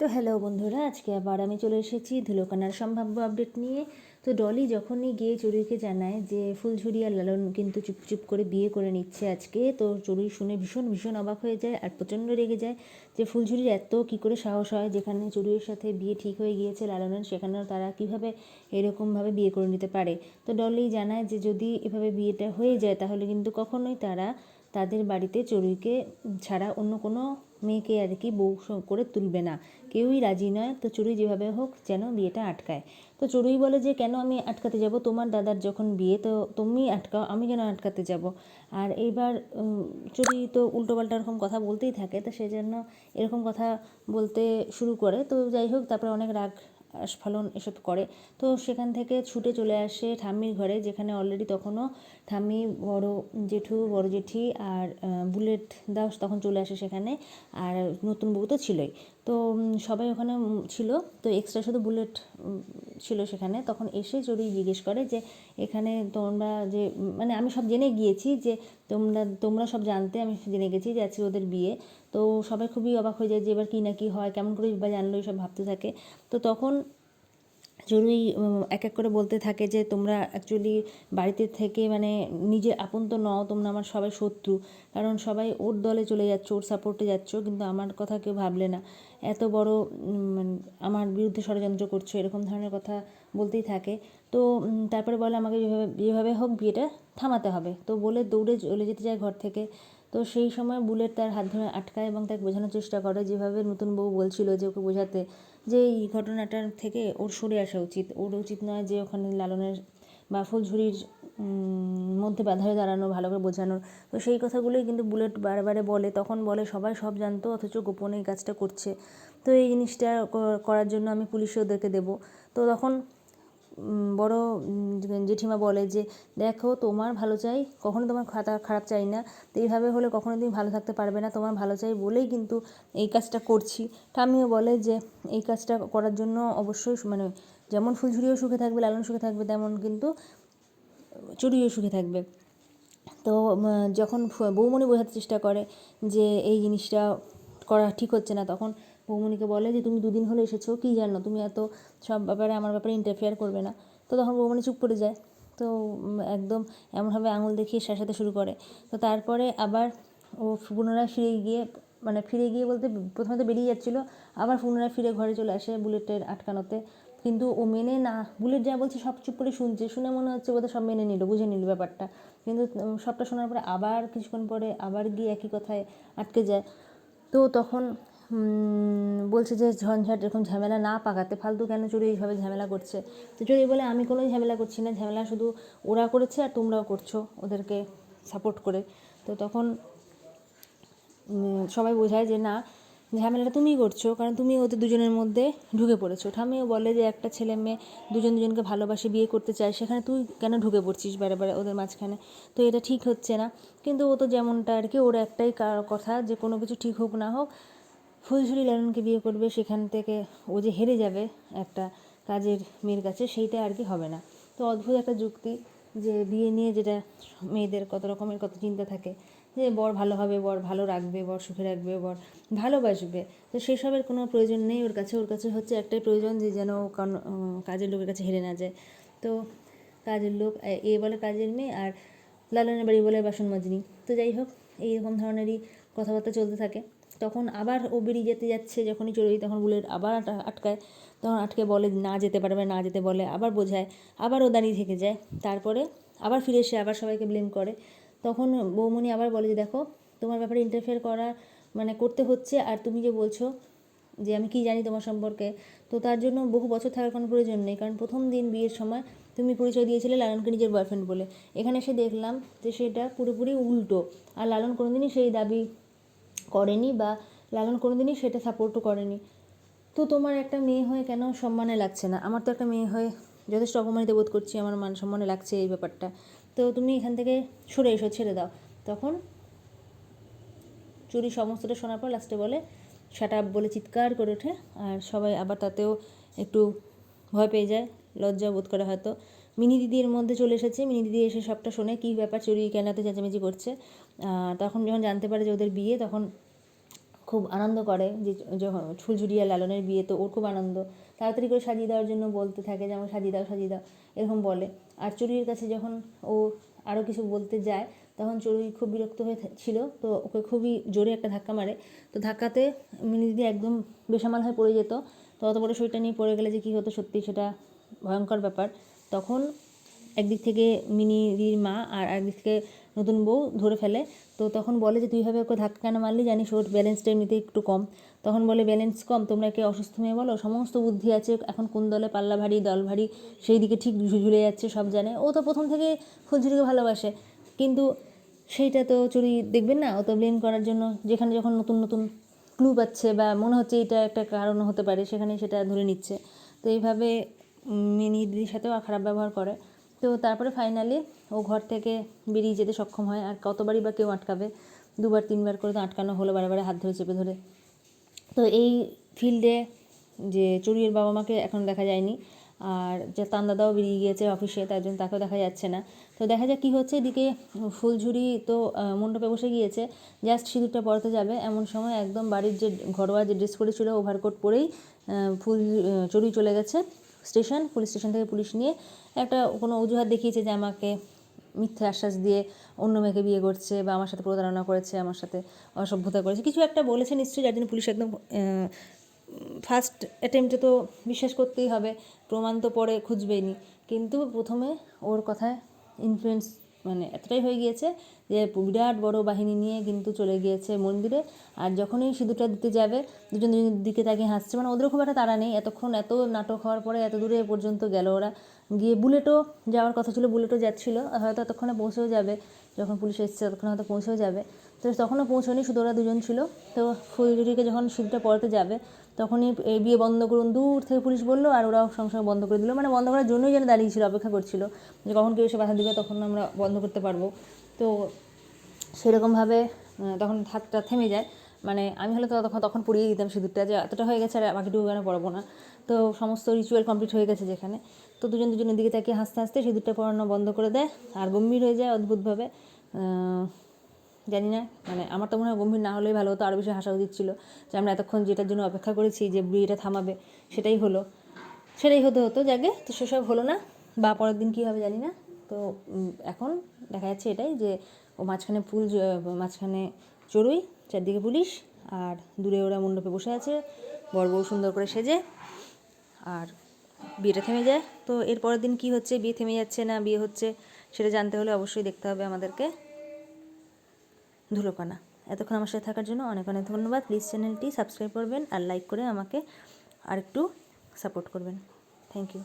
তো হ্যালো বন্ধুরা, আজকে আবার আমি চলে এসেছি ধুলোকানার সম্ভাব্য আপডেট নিয়ে। তো ডলি যখনই গিয়ে চড়ুইকে জানায় যে ফুলঝুরি আর লালন কিন্তু চুপচুপ করে বিয়ে করে নিচ্ছে আজকে, তো চড়ুই শুনে ভীষণ ভীষণ অবাক হয়ে যায় আর প্রচণ্ড রেগে যায় যে ফুলঝুরির এত কী করে সাহস হয় যেখানে চড়ুইয়ের সাথে বিয়ে ঠিক হয়ে গিয়েছে লালনের সেখানেও তারা কীভাবে এরকমভাবে বিয়ে করে নিতে পারে? তো ডলি জানায় যে যদি এভাবে বিয়েটা হয়ে যায় তাহলে কিন্তু কখনোই তারা তাদের বাড়িতে চড়ুইকে ছাড়া অন্য কোনো মেয়েকে আর কি বউ করে তুলবে না। কেউই রাজি নয়। তো চড়ুই যেভাবে হোক যেন বিয়েটা আটকায়। তো চড়ুই বলে যে, কেন আমি আটকাতে যাব? তোমার দাদার যখন বিয়ে, তো তুমি আটকাও, আমি কেন আটকাতে যাব? আর এইবার চড়ুই তো উল্টোপাল্টা এরকম কথা বলতেই থাকে। তো সেই জন্য এরকম কথা বলতে শুরু করে। তো যাই হোক, তারপরে অনেক রাগ আস্ফালন এসব করে। তো সেখান থেকে ছুটে চলে আসে ঠাম্মির ঘরে, যেখানে অলরেডি তখনও ঠাম্মি বড় জেঠু, বড় জেঠি আর বুলেট দাস তখন চলে আসে সেখানে আর নতুন বউ তো ছিলই। তো সবাই ওখানে ছিল। তো এক্সট্রা শুধু বুলেট ছিল সেখানে। তখন এসে চড়ি জিজ্ঞেস করে যে, এখানে তোমরা যে মানে আমি সব জেনে গিয়েছি যে, তোমরা তোমরা সব জানতে, আমি জেনে গেছি যে আজকে ওদের বিয়ে। তো সবাই খুবই অবাক হয়ে যায় যে, এবার কী না কী হয়? কেমন করে বা জানলো? সব ভাবতে থাকে। তো তখন জরুরি এক এক করে বলতে থাকে যে, তোমরা অ্যাকচুয়ালি বাড়িতে থেকে মানে নিজে আপন তো নও, তোমরা আমার সবাই শত্রু। কারণ সবাই ওর দলে চলে যাচ্ছ, ওর সাপোর্টে যাচ্ছ কিন্তু আমার কথা কেউ ভাবলে না। এত বড় মানে আমার বিরুদ্ধে ষড়যন্ত্র করছ, এরকম ধরনের কথা বলতেই থাকে। তো তারপরে বলে, আমাকে যেভাবে যেভাবে হোক বিয়েটা থামাতে হবে। তো বলে দৌড়ে চলে যেতে যায় ঘর থেকে। তো সেই সময় বুলেট তার হাত ধরে আটকায় এবং তাকে বোঝানোর চেষ্টা করে, যেভাবে নতুন বউ বলছিল যে ওকে বোঝাতে, যে এই ঘটনাটার থেকে ওর সরে আসা উচিত। ওর উচিত নয় যে ওখানে লালনের বা ফুলঝুরির মধ্যে বাধা হয়ে দাঁড়ানো, ভালো করে বোঝানোর। তো সেই কথাগুলোই কিন্তু বুলেট বারে বলে। তখন বলে, সবাই সব জানতো, অথচ গোপনে এই কাজটা করছে। তো এই জিনিসটা করার জন্য আমি পুলিশে ওদেরকে দেবো। তো তখন বড় জেঠিমা বলে যে, দেখো, তোমার ভালো চাই, কখনো তোমার খাতা খারাপ চাই না। তো এইভাবে হলে কখনো তুমি ভালো থাকতে পারবে না, তোমার ভালো চাই বলেই কিন্তু এই কাজটা করছি। ঠাম্মিও বলে যে, এই কাজটা করার জন্য অবশ্যই মানে যেমন ফুলঝুরিও সুখে থাকবে, লালন সুখে থাকবে, তেমন কিন্তু চুরিও সুখে থাকবে। তো যখন বৌমণি বোঝাতে চেষ্টা করে যে, এই জিনিসটা করা ঠিক হচ্ছে না, তখন বৌমণিকে বলে যে, তুমি দুদিন হলে এসেছ, কী জানো? তুমি এত সব ব্যাপারে আমার ব্যাপারে ইন্টারফেয়ার করবে না। তো তখন বৌমণি চুপ করে যায়। তো একদম এমনভাবে আঙুল দেখিয়ে সাথে শুরু করে। তো তারপরে আবার ও পুনরায় ফিরে গিয়ে মানে ফিরে গিয়ে বলতে প্রথমে তো বেরিয়ে যাচ্ছিল, আবার পুনরায় ফিরে ঘরে চলে আসে বুলেটের আটকানোতে। কিন্তু ও মেনে না, বুলেট যা বলছে সব চুপ করে শুনছে। শুনে মনে হচ্ছে বোধহয় সব মেনে নিল, বুঝে নিল ব্যাপারটা। কিন্তু সবটা শোনার পরে আবার কিছুক্ষণ পরে আবার গিয়ে একই কথায় আটকে যায়। তো তখন বলছে যে ঝঞ্ঝাট এরকম ঝামেলা না পাকাতে ফালতু কেন চুরি এইভাবে ঝামেলা করছে? তো চুরি বলে, আমি কোনো ঝামেলা করছি না, ঝামেলা শুধু ওরা করেছে আর তোমরাও করছ ওদেরকে সাপোর্ট করে। তো তখন সবাই বোঝায় যে না, ঝামেলাটা তুমিই করছ, কারণ তুমি ওদের দুজনের মধ্যে ঢুকে পড়েছো। ঠামিও বলে যে একটা ছেলে মেয়ে দুজন দুজনকে ভালোবাসে, বিয়ে করতে চায়, সেখানে তুই কেন ঢুকে পড়ছিস বারে বারে ওদের মাঝখানে? তো এটা ঠিক হচ্ছে না। কিন্তু ও তো যেমনটা আর কি, ওর একটাই কথা যে কোনো কিছু ঠিক হোক না হোক ফুলঝুরি লালনকে বিয়ে করবে, সেখান থেকে ও যে হেরে যাবে একটা কাজের মেয়ের কাছে, সেইটা আর কি হবে না। তো অদ্ভুত একটা যুক্তি যে বিয়ে নিয়ে যেটা মেয়েদের কত রকমের কত চিন্তা থাকে, যে বর ভালো হবে, বর ভালো রাখবে, বর সুখে রাখবে, বর ভালোবাসবে। তো সেসবের কোনো প্রয়োজন নেই ওর কাছে ওর কাছে হচ্ছে একটাই প্রয়োজন যে যেন কাজের লোকের কাছে হেরে না যায়। তো কাজের লোক, এ বলে কাজের মেয়ে আর লালনের বাড়ি বলে বাসন মাজনি তো যাই হোক, এইরকম ধরনেরই কথাবার্তা চলতে থাকে। তখন আবার ও বেরিয়ে যেতে যাচ্ছে, যখনই চড়ি তখন বুলেট আবার আটকায়, তখন আটকে বলে না যেতে পারবে, না যেতে বলে, আবার বোঝায়, আবার ও দাঁড়িয়ে থেকে যায়। তারপরে আবার ফিরে এসে আবার সবাইকে ব্লেম করে। তখন বৌমণি আবার বলে যে, দেখো, তোমার ব্যাপারে ইন্টারফেয়ার করা মানে করতে হচ্ছে, আর তুমি যে বলছো যে, আমি কি জানি তোমার সম্পর্কে, তো তার জন্য বহু বছর থাকার কোনো প্রয়োজন নেই, কারণ প্রথম দিন বিয়ের সময় তুমি পরিচয় দিয়েছিলে লালনকে নিজের বয়ফ্রেন্ড বলে। এখানে এসে দেখলাম যে, সেটা পুরোপুরি উল্টো, আর লালন কোনোদিনই সেই দাবি করেনি বা লালন কোনোদিনই সেটা সাপোর্টও করেনি। তো তোমার একটা মেয়ে হয়ে কেন সম্মানে লাগছে না? আমার তো একটা মেয়ে হয়ে যথেষ্ট অপমানিত বোধ করছি, আমার মান সম্মানে লাগছে এই ব্যাপারটা। তো তুমি এখান থেকে সরে এসো, ছেড়ে দাও। তখন চুরি সমস্তটা শোনার পর লাস্টে বলে আপ বলে চিৎকার করে ওঠে। আর সবাই আবার তাতেও একটু ভয় পেয়ে যায় লজ্জা বোধ করে হয়তো। মিনি দিদির মধ্যে চলে এসেছে। মিনি দিদি এসে সবটা শোনে, কী ব্যাপার চুরি, কেনাতে চেঁচামেচি করছে। তখন যখন জানতে পারে যে ওদের বিয়ে, তখন খুব আনন্দ করে যে যখন ফুলঝুরি আর লালনের বিয়ে, তো ওর খুব আনন্দ। তাড়াতাড়ি করে সাজিয়ে দেওয়ার জন্য বলতে থাকে যে, আমাকে সাজিয়ে দাও সাজিয়ে দাও। এরকম বলে। আর চড়ুইয়ের কাছে যখন ও আরও কিছু বলতে যায়, তখন চড়ুই খুব বিরক্ত হয়ে ছিল। তো ওকে খুবই জোরে একটা ধাক্কা মারে। তো ধাক্কাতে মিনি দিদি একদম বেসামাল হয়ে পড়ে যেত। তো অত বড় শরীরটা নিয়ে পড়ে গেলে যে কী হতো সত্যি, সেটা ভয়ঙ্কর ব্যাপার। তখন একদিক থেকে মিনি দিদির মা আর একদিক থেকে নতুন বউ ধরে ফেলে। তো তখন বলে যে, তুই ভাবে ওকে ধাক্কা কেন মারলি? জানিস ওর ব্যালেন্সটা এমনিতে একটু কম। তখন বলে ব্যালেন্স কম? তোমরা কে অসুস্থ মেয়ে বলো? সমস্ত বুদ্ধি আছে। এখন কোন দলে? পাল্লা ভারী, দল ভারী, সেই দিকে ঠিক ঝুলে যাচ্ছে, সব জানে। ও তো প্রথম থেকে ফুলঝুরিকে ভালোবাসে। কিন্তু সেইটা তো চুরি দেখবেন না? ও তো ব্লেম করার জন্য যেখানে যখন নতুন নতুন ক্লু পাচ্ছে বা মনে হচ্ছে এটা একটা কারণ হতে পারে, সেখানে সেটা ধরে নিচ্ছে। তো এইভাবে মিনি দিদির সাথেও খারাপ ব্যবহার করে। তো তারপরে ফাইনালি ও ঘর থেকে বেরিয়ে যেতে সক্ষম হয়। আর কতবারই বা কেউ আটকাবে, দুবার, তিনবার করে তো আটকানো হলো বারে হাত ধরে চেপে ধরে। তো এই ফিল্ডে যে চুরির বাবা মাকে এখন দেখা যায়নি। আর যে তান দাদাও বেরিয়ে গিয়েছে অফিসে তার জন্য তাকেও দেখা যাচ্ছে না। তো দেখা যাক কী হচ্ছে। এদিকে ফুলঝুরি তো মণ্ডপে বসে গিয়েছে। জাস্ট সিঁদুরটা পরতে যাবে। এমন সময় একদম বাড়ির যে ঘরোয়া যে ড্রেস পরেছিল ওভারকোট পরেই ফুল চুরি চলে গেছে। স্টেশন, পুলিশ স্টেশন থেকে পুলিশ নিয়ে একটা কোনো অজুহাত দেখিয়েছে যে আমাকে মিথ্যে আশ্বাস দিয়ে অন্য মেয়েকে বিয়ে করছে বা আমার সাথে প্রতারণা করেছে, আমার সাথে অসভ্যতা করেছে। কিছু একটা বলেছে নিশ্চয়ই, যার জন্য পুলিশ একদম ফার্স্ট অ্যাটেম্পটে তো বিশ্বাস করতেই হবে, প্রমাণ তো পরে খুঁজবেই নি। কিন্তু প্রথমে ওর কথায় ইনফ্লুয়েন্স মানে এতটাই হয়ে গিয়েছে যে বিরাট বড় বাহিনী নিয়ে কিন্তু চলে গিয়েছে মন্দিরে। আর যখনই সিঁদুরটা দিতে যাবে, দুজন দুজনের দিকে তাকিয়ে হাসছে মানে ওদেরও খুব একটা তাড়া নেই। এতক্ষণ এত নাটক হওয়ার পরে এত দূরে পর্যন্ত গেল ওরা। গিয়ে বুলেটও যাওয়ার কথা ছিল, বুলেটও যাচ্ছিল। হয়তো এতক্ষণে পৌঁছেও যাবে। যখন পুলিশ এসছে ততক্ষণে হয়তো পৌঁছেও যাবে। তো তখনও পৌঁছয়নি, শুধু ওরা দুজন ছিল। তো ফুলজুরিকে যখন সিঁদুরটা পড়াতে যাবে তখনই এই বিয়ে বন্ধ করুন, দূর থেকে পুলিশ বলল আর ওরাও সঙ্গে সঙ্গে বন্ধ করে দিল। মানে বন্ধ করার জন্যই যেন দাঁড়িয়েছিল অপেক্ষা করছিল যে কখন কেউ এসে বাধা দিবে তখন আমরা বন্ধ করতে পারব। তো সেরকমভাবে তখন হাতটা থেমে যায়। মানে আমি হলে তো তখন তখন পড়িয়ে দিতাম সিঁদুরটা যে এতটা হয়ে গেছে আর বাকিটুকু কেন পড়ব না। তো সমস্ত রিচুয়াল কমপ্লিট হয়ে গেছে যেখানে। তো দুজন দুজনের দিকে তাকিয়ে হাসতে হাসতে সিঁদুরটা পড়ানো বন্ধ করে দেয় আর গম্ভীর হয়ে যায় অদ্ভুতভাবে। জানি না মানে আমার তো মনে হয় গম্ভীর না হলেই ভালো হতো, আরও বেশি হাসা উচিত ছিল যে আমরা এতক্ষণ যেটার জন্য অপেক্ষা করেছি যে বিয়েটা থামাবে, সেটাই হলো। সেটাই হতে হতো জাগে তো সেসব হলো না, বা পরের দিন কী হবে জানি না। তো এখন দেখা যাচ্ছে এটাই যে ও মাঝখানে ফুল মাঝখানে চড়ুই, চারদিকে পুলিশ, আর দূরে ওরা মণ্ডপে বসে আছে বড় বউ সুন্দর করে সেজে, আর বিয়েটা থেমে যায়। তো এর পরের দিন কি হচ্ছে, বিয়ে থেমে যাচ্ছে না, বিয়ে হচ্ছে, সেটা জানতে হলে অবশ্যই দেখতে হবে আমাদেরকে। ধুলোপানা এতক্ষণ আমার সাথে থাকার জন্য অনেক অনেক ধন্যবাদ। প্লিজ চ্যানেলটি সাবস্ক্রাইব করবেন আর লাইক করে আমাকে আরেকটু সাপোর্ট করবেন। Thank you